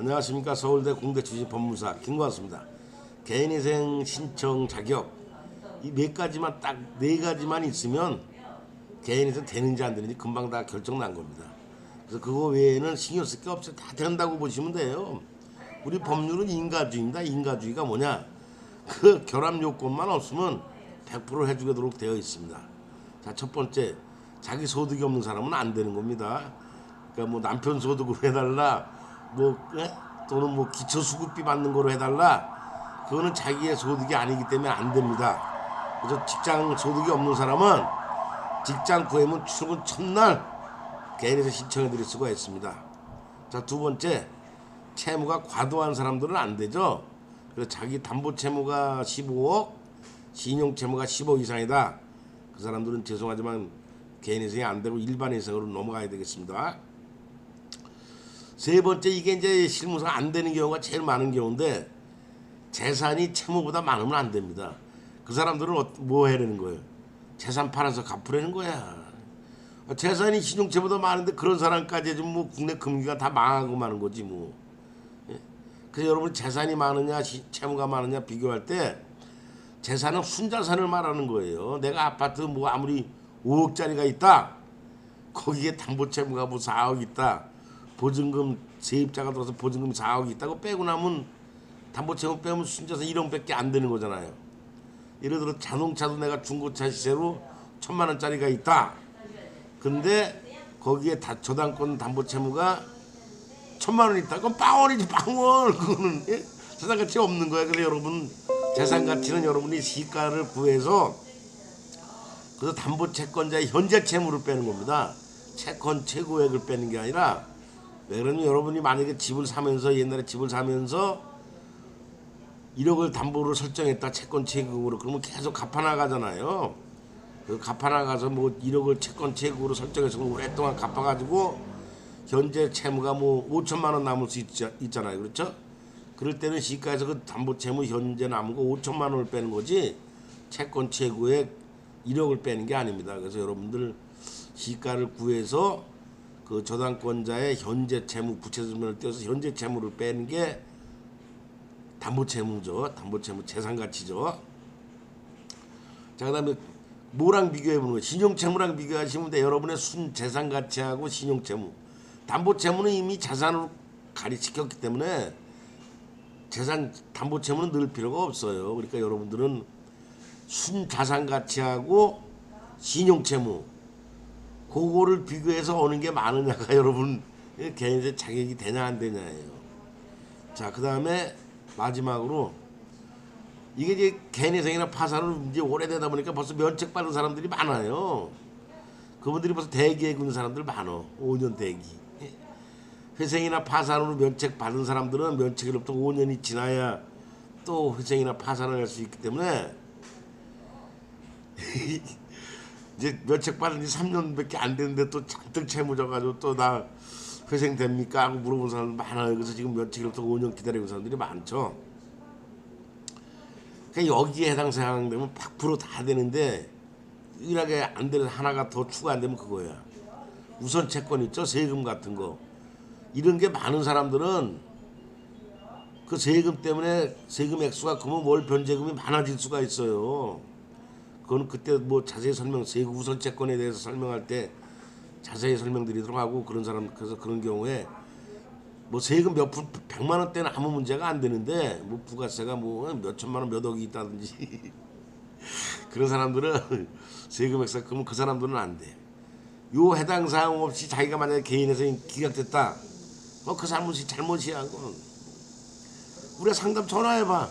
안녕하십니까 서울대 공대 출신 법무사 김광수입니다. 개인회생 신청 자격 이 몇 가지만 딱 네 가지만 있으면 개인회생 되는지 안 되는지 금방 다 결정 난 겁니다. 그래서 그거 외에는 신경 쓸 게 없어요. 다 된다고 보시면 돼요. 우리 법률은 인가주의입니다. 인가주의가 뭐냐? 그 결합 요건만 없으면 100% 해주도록 되어 있습니다. 자, 첫 번째, 자기 소득이 없는 사람은 안 되는 겁니다. 그러니까 뭐 남편 소득으로 해달라, 뭐 예? 또는 뭐 기초수급비 받는 거로 해달라. 그거는 자기의 소득이 아니기 때문에 안 됩니다. 그래서 직장 소득이 없는 사람은 직장 구하면 출근 첫날 개인에서 신청해 드릴 수가 있습니다. 자, 두 번째, 채무가 과도한 사람들은 안 되죠. 그래서 자기 담보 채무가 15억, 신용 채무가 10억 이상이다. 그 사람들은 죄송하지만 개인 회생이 안 되고 일반 회생으로 넘어가야 되겠습니다. 세 번째 이게 이제 실무상 안 되는 경우가 제일 많은 경우인데 재산이 채무보다 많으면 안 됩니다. 그 사람들은 어- 뭐 해야 되는 거예요? 재산 팔아서 갚으라는 거야. 재산이 신용채보다 많은데 그런 사람까지 해주면 뭐 국내 금기가 다 망하고 마는 거지 뭐. 그래서 여러분 재산이 많으냐 시- 채무가 많으냐 비교할 때 재산은 순자산을 말하는 거예요. 내가 아파트 뭐 아무리 5억짜리가 있다. 거기에 담보 채무가 뭐 4억 있다. 보증금 세입자가 들어서 보증금 4억 있다고 빼고 나면 담보 채무 빼면 순자산 1억밖에 안 되는 거잖아요. 예를 들어 자동차도 내가 중고차 시세로 천만 원짜리가 있다. 근데 거기에 다 저당권 담보 채무가 천만 원 있다. 그건 빵원이지 빵원. 그거는 예? 재산 가치 없는 거야. 그래서 여러분 재산 가치는 여러분이 시가를 구해서 그래서 담보 채권자의 현재 채무를 빼는 겁니다. 채권 최고액을 빼는 게 아니라 왜 그러냐면 여러분이 만약에 집을 사면서 옛날에 집을 사면서 1억을 담보로 설정했다 채권 최고액으로 그러면 계속 갚아나가잖아요. 그 갚아나가서 뭐 1억을 채권 최고로 설정해서 오랫동안 갚아가지고 현재 채무가 뭐 5천만 원 남을 수 있, 있잖아요. 그렇죠? 그럴 때는 시가에서 그 담보 채무 현재 남은 거 5천만 원을 빼는 거지 채권 최고액 1억을 빼는 게 아닙니다. 그래서 여러분들 시가를 구해서 그 저당권자의 현재 채무 부채설명을 떼어서 현재 채무를 빼는 게 담보 채무죠. 담보 채무 재산 가치죠. 자, 그다음에 뭐랑 비교해 보는 거예요? 신용 채무랑 비교하시면 돼. 여러분의 순 재산 가치하고 신용 채무. 담보 채무는 이미 자산으로 가리시켰기 때문에 재산 담보 채무는 넣을 필요가 없어요. 그러니까 여러분들은 순 자산 가치하고 신용 채무 그거를 비교해서 어느 게 많으냐가 여러분 개인의 자격이 되냐 안 되냐예요. 자, 그 다음에 마지막으로 이게 이제 개인회생이나 파산을 이제 오래되다 보니까 벌써 면책 받은 사람들이 많아요. 그분들이 벌써 대기에 있는 사람들 많어. 5년 대기. 회생이나 파산으로 면책 받은 사람들은 면책으로부터 5년이 지나야 또 회생이나 파산을 할 수 있기 때문에 이제 면책 받은 지 3년밖에 안 됐는데 또 잔뜩 채무 져가지고 또 나 회생 됩니까 하고 물어본 사람 많아요. 그래서 지금 면책으로부터 5년 기다리고 사람들이 많죠. 그러니까 여기에 해당 사항 되면 100%다 되는데 유일하게 안 되는 하나가 더 추가 안 되면 그거야. 우선 채권 있죠 세금 같은 거 이런 게 많은 사람들은 그 세금 때문에 세금 액수가 크면 월 변제금이 많아질 수가 있어요. 그거는 그때 뭐 자세히 설명 세금 우선 채권에 대해서 설명할 때 자세히 설명드리도록 하고 그런 사람 그래서 그런 경우에 뭐 세금 몇 푼, 백만 원대는 아무 문제가 안 되는데 뭐 부가세가 뭐 몇 천만 원 몇 억이 있다든지 그런 사람들은 세금 액수가 크면 그 사람들은 안 돼. 요 해당 사항 없이 자기가 만약에 개인에서 기각됐다. 어, 그 잘못이 잘못이야. 그건. 우리가 상담 전화해봐.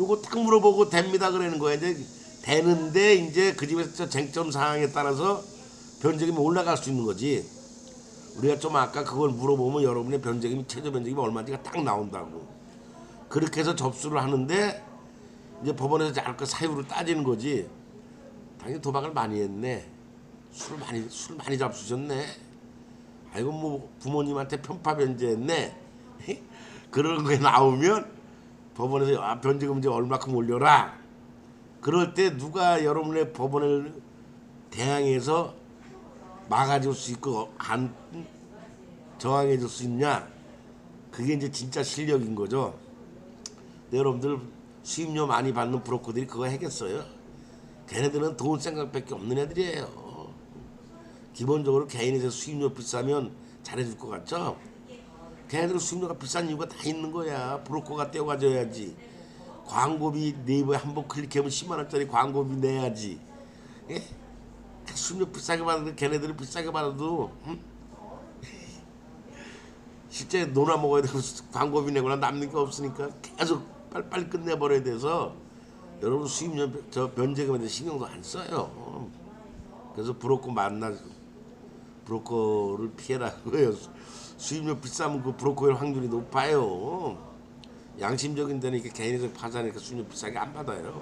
요거 딱 물어보고 됩니다. 그러는 거야. 이제 되는데 이제 그 집에서 저 쟁점 사항에 따라서 변제금이 올라갈 수 있는 거지. 우리가 좀 아까 그걸 물어보면 여러분의 변제금이 최저 변제금이 얼마인지가 딱 나온다고. 그렇게 해서 접수를 하는데 이제 법원에서 잘그 사유를 따지는 거지. 당연히 도박을 많이 했네. 술 많이 술 많이 잡수셨네. 아이고 뭐 부모님한테 편파 변제했네. 그런 게 나오면 법원에서 아, 변제금 이제 얼마큼 올려라. 그럴 때 누가 여러분의 법원을 대항해서 막아줄 수 있고 안 저항해 줄 수 있냐? 그 그게 이제 진짜 실력인 거죠. 여러분들 수입료 많이 받는 브로커들이 그거 하겠어요? 걔네들은 돈 생각밖에 없는 애들이에요. 기본적으로 개인에서 수입료 비싸면 잘해줄 것 같죠? 걔네들은 수입료가 비싼 이유가 다 있는 거야. 브로커가 떼어가져야지. 광고비 네이버에 한 번 클릭하면 10만 원짜리 광고비 내야지. 예? 수입료 비싸게 받는데 걔네들은 비싸게 받아도 음? 실제 놀아 먹어야 되고 광고비 내거나 남는 게 없으니까 계속 빨리빨리 끝내버려야 돼서 여러분 수입료 저 변제금에 대해 신경도 안 써요. 그래서 브로커 만나 브로커를 피해라고요. 수입료 비싸면 그 브로커의 확률이 높아요. 양심적인 데는 이렇게 개인에서 파산하니까 수입료 비싸게 안 받아요.